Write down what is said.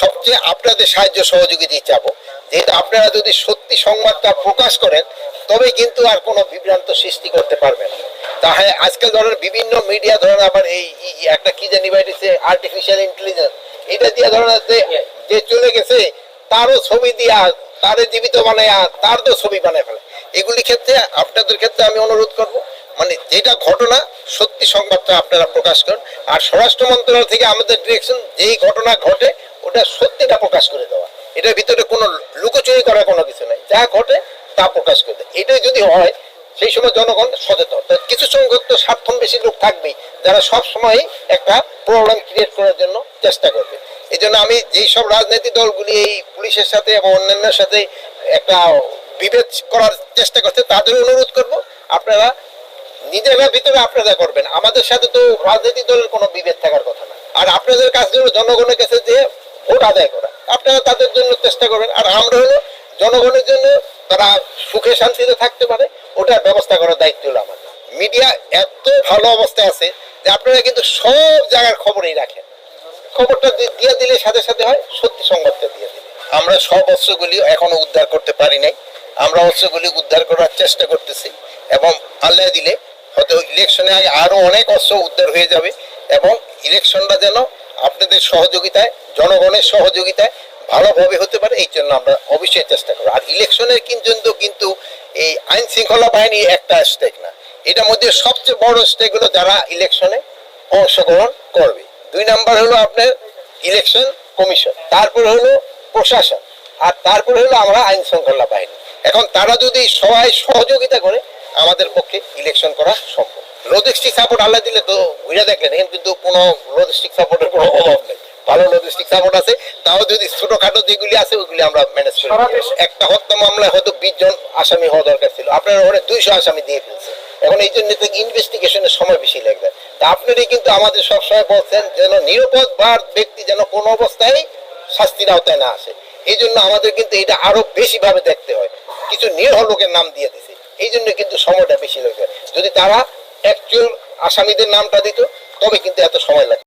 সবচেয়ে আপনাদের সাহায্য সহযোগিতা চাবো যেহেতু আপনারা যদি সত্যি সংবাদটা প্রকাশ করেন তবে কিন্তু আর কোনো বিভ্রান্ত সৃষ্টি করতে পারবেন না। তাহলে আজকাল ধরেন বিভিন্ন মিডিয়া ধরেন আবার এই একটা কি জানি বাইরেছে আর্টিফিশিয়াল ইন্টেলিজেন্স এটা দিয়ে ধরেন যে যে চলে গেছে তারও ছবি দিয়া তারে জীবিত বানায় তার তো ছবি বানায় ফেলে। এগুলি ক্ষেত্রে আপনাদের ক্ষেত্রে আমি অনুরোধ করব মানে যেটা ঘটনা সত্যি সংবাদটা আপনারা প্রকাশ করুন। আর স্বরাষ্ট্র মন্ত্রণালয় থেকে আমাদের ডিরেকশন যেই ঘটনা ঘটে ওটা সত্যিটা প্রকাশ করে দেওয়া। এটার ভিতরে কোনো লুকোচুরি করার কোনো কিছু নাই। যা ঘটে, তা প্রকাশ করে দেয় এটাই যদি হয়, সেই সময় জনগণ সচেতন। কিছু সংখ্যক তো স্বার্থম বেশি লোক থাকবেই, যারা সব সময় একটা প্রবলেম ক্রিয়েট করার জন্য চেষ্টা করবে। এই জন্য আমি যেই সব রাজনৈতিক দলগুলি এই পুলিশের সাথে এবং অন্যান্যের সাথে একটা বিভেদ করার চেষ্টা করছে, তাদের অনুরোধ করব, আপনারা নিজেরা ভিতরে আপনারা করবেন। আমাদের সাথে তো রাজনৈতিক দলের কোনো বিভেদ থাকার কথা না। আর আপনাদের হলো জনগণের কাছে যে ভোট আদায় করা। আপনারা তাদের জন্য চেষ্টা করবেন। আর আমরা হলো জনগণের জন্য তারা সুখে শান্তিতে থাকতে পারে ওটার ব্যবস্থা করার দায়িত্ব হলো আমার। মিডিয়া এত ভালো অবস্থায় আছে যে আপনারা কিন্তু সব জায়গার খবরই রাখেন। খবরটা দিয়ে দিলে সাথে সাথে হয়, সত্যি সংবাদটা দিয়ে দিলে। আমরা সব অস্ত্রগুলি এখনও উদ্ধার করতে পারি নাই। আমরা অস্ত্রগুলি উদ্ধার করার চেষ্টা করতেছি এবং আল্লাহ দিলে হয়তো ইলেকশনে আগে আরও অনেক অস্ত্র উদ্ধার হয়ে যাবে এবং ইলেকশনটা যেন আপনাদের সহযোগিতায়, জনগণের সহযোগিতায় ভালোভাবে হতে পারে, এই জন্য আমরা অবশ্যই চেষ্টা করব। আর ইলেকশনের কিন্তু কিন্তু এই আইন শৃঙ্খলা বাহিনী একটা স্টেক না। এটার মধ্যে সবচেয়ে বড় স্টেক হলো যারা ইলেকশনে অংশগ্রহণ করবে। দুই নাম্বার হলো আপনার ইলেকশন কমিশন, তারপর হলো প্রশাসন, আর তারপর হলো আমরা আইন শৃঙ্খলা বাহিনী। এখন তারা যদি সবাই সহযোগিতা করে, আমাদের পক্ষে ইলেকশন করা সম্ভব। লজিস্টিক সাপোর্ট আল্লাহ দিলে তো ঘুরে দেখলেন এখানে কিন্তু কোনো লজিস্টিক সাপোর্টের কোনো অভাব নেই। ভালো লজিস্টিক সাপোর্ট আছে তাও যদি ছোটখাটো যেগুলি আছে ওইগুলি আমরা ম্যানেজ করি একটা হত্যা মামলায় হয়তো বিশ জন আসামি হওয়া দরকার ছিল আপনারা ওখানে দুইশো আসামি দিয়ে ফেলছে। এখন এই জন্য ইনভেস্টিগেশনের সময় বেশি লাগবে। তা আপনারই কিন্তু আমাদের সবসময় বলছেন যেন নিরাপদ বার ব্যক্তি যেন কোনো অবস্থায় শাস্তির আওতায় না আসে। এই জন্য আমাদের কিন্তু এটা আরও বেশি ভাবে দেখতে হয়। কিছু নিরহ লোকের নাম দিয়ে দিছে। এই জন্য কিন্তু সময়টা বেশি লাগবে। যদি তারা অ্যাকচুয়াল আসামিদের নামটা দিত তবে কিন্তু এত সময় লাগে